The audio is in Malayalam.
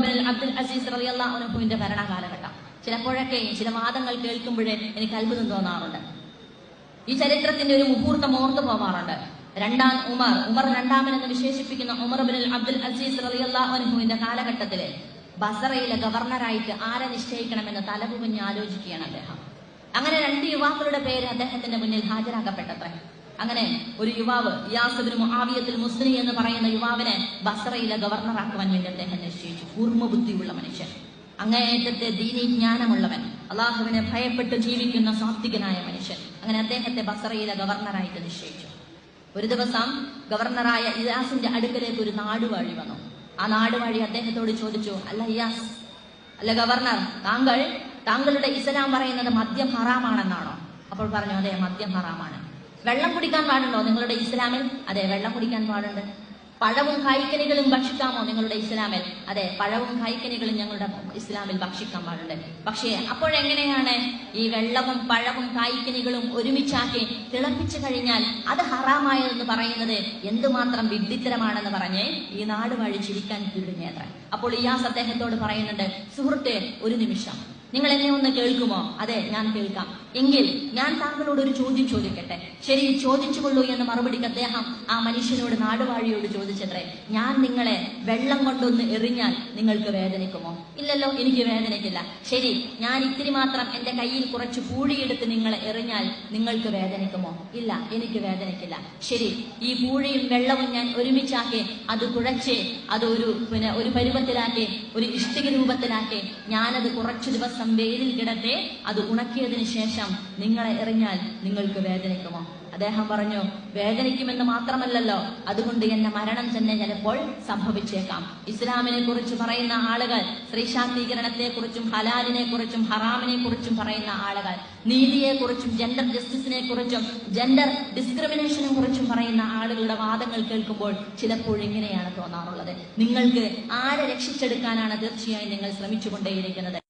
ബിൻ അബ്ദുൽ അസീസ് റളിയല്ലാഹു അൻഹുവിന്റെ ഭരണകാലഘട്ടം. ചിലപ്പോഴൊക്കെ ചില വാദങ്ങൾ കേൾക്കുമ്പോഴേ എനിക്ക് അത്ഭുതം തോന്നാറുണ്ട്. ഈ ചരിത്രത്തിന്റെ ഒരു മുഹൂർത്തം ഓർത്തു പോവാറുണ്ട്. രണ്ടാം ഉമർ ഉമർ രണ്ടാമൻ എന്ന് വിശേഷിപ്പിക്കുന്ന ഉമർ ബിൻ അബ്ദുൽ അസീസ് റളിയല്ലാഹു അൻഹുവിന്റെ കാലഘട്ടത്തിൽ ബസറയിലെ ഗവർണറായിട്ട് ആരെ നിശ്ചയിക്കണമെന്ന് തലപുകഞ്ഞ് ആലോചിക്കുകയാണ് അദ്ദേഹം. അങ്ങനെ രണ്ട് യുവാക്കളുടെ പേര് അദ്ദേഹത്തിന്റെ മുന്നിൽ ഹാജരാക്കപ്പെട്ടത്രേ. അങ്ങനെ ഒരു യുവാവ് ആവിയത്തിൽ മുസ്ലിം എന്ന് പറയുന്ന യുവാവിനെ ബസറയിലെ ഗവർണറാക്കുവാൻ വേണ്ടി അദ്ദേഹം നിശ്ചയിച്ചു. കൂർമ്മബുദ്ധിയുള്ള മനുഷ്യൻ. അങ്ങേയറ്റത്തെ ദീനി ജ്ഞാനമുള്ളവൻ. അള്ളാഹുവിനെ ഭയപ്പെട്ട് ജീവിക്കുന്ന സാത്വികനായ മനുഷ്യൻ. അങ്ങനെ അദ്ദേഹത്തെ ബസറയിലെ ഗവർണറായിട്ട് നിശ്ചയിച്ചു. ഒരു ദിവസം ഗവർണറായ ഇയാസിന്റെ അടുക്കലേക്ക് ഒരു നാടുവാഴി വന്നു. ആ നാടുവാഴി അദ്ദേഹത്തോട് ചോദിച്ചു അല്ല ഇയാസ് അല്ല ഗവർണർ താങ്കൾ താങ്കളുടെ ഇസ്ലാം പറയുന്നത് മദ്യം ഹറാമാണെന്നാണോ? അപ്പോൾ പറഞ്ഞു അതെ മദ്യം ഹറാമാണ്. വെള്ളം കുടിക്കാൻ പാടുണ്ടോ നിങ്ങളുടെ ഇസ്ലാമിൽ? അതെ വെള്ളം കുടിക്കാൻ പാടുണ്ട്. പഴവും കായ്ക്കനികളും ഭക്ഷിക്കാമോ നിങ്ങളുടെ ഇസ്ലാമിൽ? അതെ പഴവും കായ്ക്കനികളും ഞങ്ങളുടെ ഇസ്ലാമിൽ ഭക്ഷിക്കാൻ പാടുണ്ട്. പക്ഷേ അപ്പോഴെങ്ങനെയാണ് ഈ വെള്ളവും പഴവും കായ്ക്കനികളും ഒരുമിച്ചാക്കി തിളപ്പിച്ചു കഴിഞ്ഞാൽ അത് ഹറാമായതെന്ന് പറയുന്നത് എന്തുമാത്രം വിഡ്ഢിത്തരമാണെന്ന് പറഞ്ഞ് ഈ നാട് വഴി ചിരിക്കാൻ കീഴുന്നേത്ര അപ്പോൾ ഇയാസ് അദ്ദേഹത്തോട് പറയുന്നുണ്ട് സുഹൃത്തെ ഒരു നിമിഷം. നിങ്ങൾ എന്നെ ഒന്ന് കേൾക്കുമോ? അതെ ഞാൻ കേൾക്കാം. എങ്കിൽ ഞാൻ താങ്കളോട് ഒരു ചോദ്യം ചോദിക്കട്ടെ? ശരി ചോദിച്ചുകൊള്ളൂ എന്ന് മറുപടിക്ക് അദ്ദേഹം ആ മനുഷ്യനോട് നാടുവാഴിയോട് ചോദിച്ചത്രേ ഞാൻ നിങ്ങളെ വെള്ളം കൊണ്ടൊന്ന് എറിഞ്ഞാൽ നിങ്ങൾക്ക് വേദനിക്കുമോ? ഇല്ലല്ലോ എനിക്ക് വേദനിക്കില്ല. ശരി ഞാൻ ഇത്തിരി മാത്രം എന്റെ കയ്യിൽ കുറച്ച് പൂഴിയെടുത്ത് നിങ്ങളെ എറിഞ്ഞാൽ നിങ്ങൾക്ക് വേദനിക്കുമോ? ഇല്ല എനിക്ക് വേദനിക്കില്ല. ശരി ഈ പൂഴിയും വെള്ളവും ഞാൻ ഒരുമിച്ചാക്കി അത് കുഴച്ച് അത് ഒരു പിന്നെ ഒരു പരുവത്തിലാക്കി ഒരു ഇഷ്ടിക രൂപത്തിലാക്കി ഞാനത് കുറച്ചു ദിവസം വെയിലിൽ കിടത്തെ അത് ഉണക്കിയതിനു ശേഷം നിങ്ങളെ എറിഞ്ഞാൽ നിങ്ങൾക്ക് വേദനിക്കുമോ? അദ്ദേഹം പറഞ്ഞു വേദനിക്കുമെന്ന് മാത്രമല്ലല്ലോ അതുകൊണ്ട് എന്റെ മരണം തന്നെ ചിലപ്പോൾ സംഭവിച്ചേക്കാം. ഇസ്ലാമിനെ കുറിച്ച് പറയുന്ന ആളുകൾ സ്ത്രീ കുറിച്ചും ഹലാലിനെ കുറിച്ചും ഹറാമിനെ കുറിച്ചും പറയുന്ന ആളുകൾ നീതിയെ കുറിച്ചും ജെൻഡർ ജസ്റ്റിസിനെ കുറിച്ചും ജെൻഡർ ഡിസ്ക്രിമിനേഷനെ കുറിച്ചും പറയുന്ന ആളുകളുടെ വാദങ്ങൾ കേൾക്കുമ്പോൾ ചിലപ്പോൾ ഇങ്ങനെയാണ് തോന്നാറുള്ളത്. നിങ്ങൾക്ക് ആരെ രക്ഷിച്ചെടുക്കാനാണ് തീർച്ചയായും നിങ്ങൾ ശ്രമിച്ചുകൊണ്ടേയിരിക്കുന്നത്?